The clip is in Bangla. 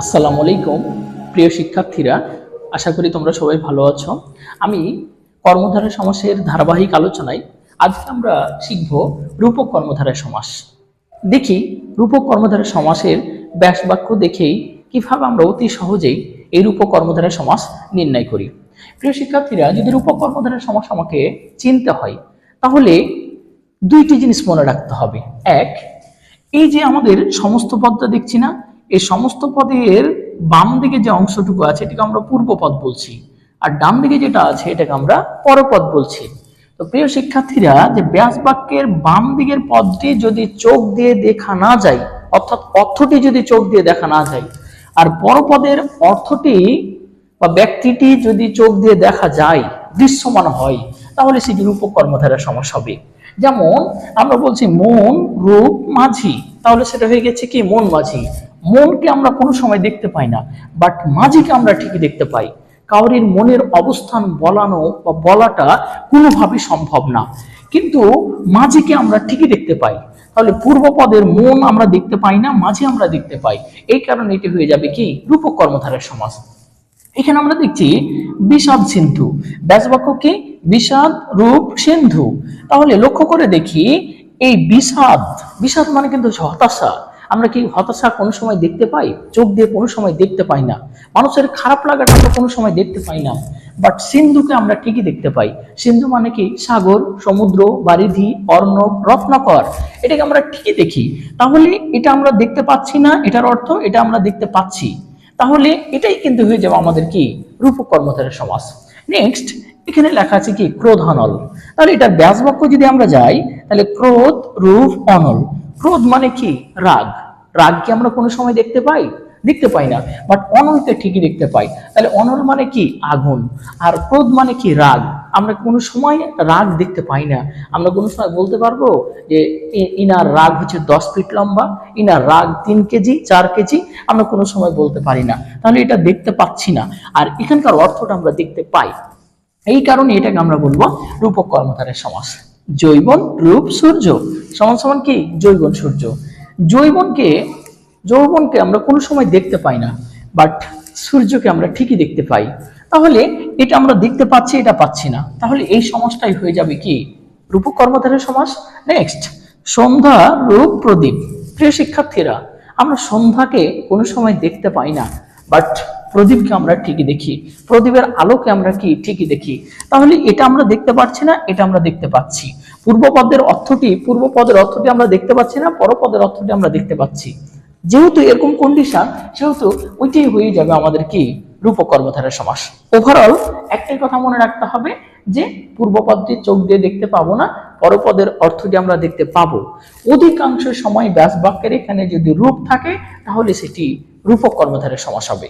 আসসালামু আলাইকুম, প্রিয় শিক্ষার্থীরা, আশা করি তোমরা সবাই ভালো আছো। আমি কর্মধারা সমাসের ধারাবাহিক আলোচনায় আজকে আমরা শিখব রূপক কর্মধারা সমাস। দেখি, রূপক কর্মধারা সমাসের ব্যাস বাক্য দেখেই কীভাবে আমরা অতি সহজেই এই রূপক কর্মধারা সমাস নির্ণয় করি। প্রিয় শিক্ষার্থীরা, যদি রূপক কর্মধারা সমাস আমাকে চিনতে হয়, তাহলে দুইটি জিনিস মনে রাখতে হবে। এক, এই যে আমাদের সমস্ত পদটা দেখছি না এই সমস্ত পদের বাম দিকে যে অংশটুকু আছে, এটাকে আমরা পূর্বপদ বলছি। আর ডান দিকে যেটা আছে, এটাকে আমরা পরপদ বলছি। তো প্রিয় শিক্ষার্থীরা, যে ব্যাস বাক্যের বাম দিকের পদটি যদি চোখ দিয়ে দেখা না যায়, অর্থাৎ অর্থটি যদি চোখ দিয়ে দেখা না যায়, আর পরপদের অর্থটি বা ব্যক্তিটি যদি চোখ দিয়ে দেখা যায়, দৃশ্যমান হয়, তাহলে সেটি রূপক কর্মধারার সমস্যা হবে। যেমন আমরা বলছি মন, রূপ, মাঝি। তাহলে সেটা হয়ে গেছে কি? মন, মাঝি। মনকে আমরা কোনো সময় দেখতে পাই না বাট মাঝিকে আমরা ঠিকই দেখতে পাই। কাউরির মনের অবস্থান বলানো বা বলাটা কোনোভাবেই সম্ভব না। কিন্তু মাঝিকে আমরা ঠিকই দেখতে পাই। তাহলে পূর্বপদের মন আমরা দেখতে পাই না, মাঝে আমরা দেখতে পাই। এই কারণে এটি হয়ে যাবে কি? রূপক কর্মধারের সমাজ। এখানে আমরা দেখছি বিষাদ সিন্ধু। ব্যাসবাক্য কি বিষাদ রূপ সিন্ধু। তাহলে লক্ষ্য করে দেখি, এই বিষাদ বিষাদ মানে কিন্তু হতাশা। আমরা কি হতাশা কোনো সময় দেখতে পাই? চোখ দিয়ে কোনো সময় দেখতে পাই না। মানুষের খারাপ লাগাটা আমরা কোনো সময় দেখতে পাই না। বাট সিন্ধুকে আমরা ঠিকই দেখতে পাই। সিন্ধু মানে কি? সাগর, সমুদ্র, বারিধি অর্ণব রত্নকর। এটাকে আমরা ঠিকই দেখি। তাহলে এটা আমরা দেখতে পাচ্ছি না, এটার অর্থ এটা আমরা দেখতে পাচ্ছি। তাহলে এটাই কিন্তু হয়ে যাবে আমাদের কি? রূপক কর্মধারের সমাস। নেক্সট এখানে লেখা আছে কি? ক্রোধ অনল তাহলে এটার ব্যাস বাক্য যদি আমরা যাই, তাহলে ক্রোধ, রূপ, অনল। ক্রোধ মানে কি? রাগ। রাগ কি আমরা কোনো সময় দেখতে পাই? দেখতে পাই না। বাট অনলকে ঠিকই দেখতে পাই। তাহলে অনল মানে কি? আগুন। আর ক্রোধ মানে কি? রাগ। আমরা কোনো সময় রাগ দেখতে পাই না। আমরা কোনো সময় বলতে পারব যে ইনার রাগ হচ্ছে দশ ফিট লম্বা, ইনার রাগ তিন কেজি, চার কেজি। আমরা কোনো সময় বলতে পারি না। তাহলে এটা দেখতে পাচ্ছি না। আর এখানকার অর্থটা আমরা দেখতে পাই। এই কারণে এটাকে আমরা বলব রূপক কর্মধারের সমাস। জৈবন, রূপ, সূর্য। সমান সমান কি? জৈবন সূর্য। জৈবনকে যৌবনকে আমরা কোনো সময় দেখতে পাই না বাট সূর্যকে আমরা ঠিকই দেখতে পাই। তাহলে এটা আমরা দেখতে পাচ্ছি, এটা পাচ্ছি না। তাহলে এই সমাজটাই হয়ে যাবে কি? রূপক কর্মধারের সমাস নেক্সট সন্ধ্যা রূপ প্রদীপ। প্রিয় শিক্ষার্থীরা, আমরা সন্ধ্যাকে কোনো সময় দেখতে পাই না বাট প্রদীপকে আমরা ঠিকই দেখি, প্রদীপের আলোকে আমরা কি ঠিকই দেখি? তাহলে এটা আমরা দেখতে পাচ্ছি না, এটা আমরা দেখতে পাচ্ছি। পূর্বপদের অর্থটি পূর্বপদের অর্থটি আমরা দেখতে পাচ্ছি না, পরপদের অর্থটি আমরা দেখতে পাচ্ছি। যেহেতু এরকম কন্ডিশন সেহেতু ওইটাই হয়ে যাবে আমাদের কি? রূপক কর্মধারের সমাস। ওভারঅল একটাই কথা মনে রাখতে হবে যে পূর্বপদটি চোখ দিয়ে দেখতে পাবো না, পরপদের অর্থটি আমরা দেখতে পাবো। অধিকাংশ সময় ব্যাস বাক্যের এখানে যদি রূপ থাকে, তাহলে সেটি রূপক কর্মধারের সমাস হবে।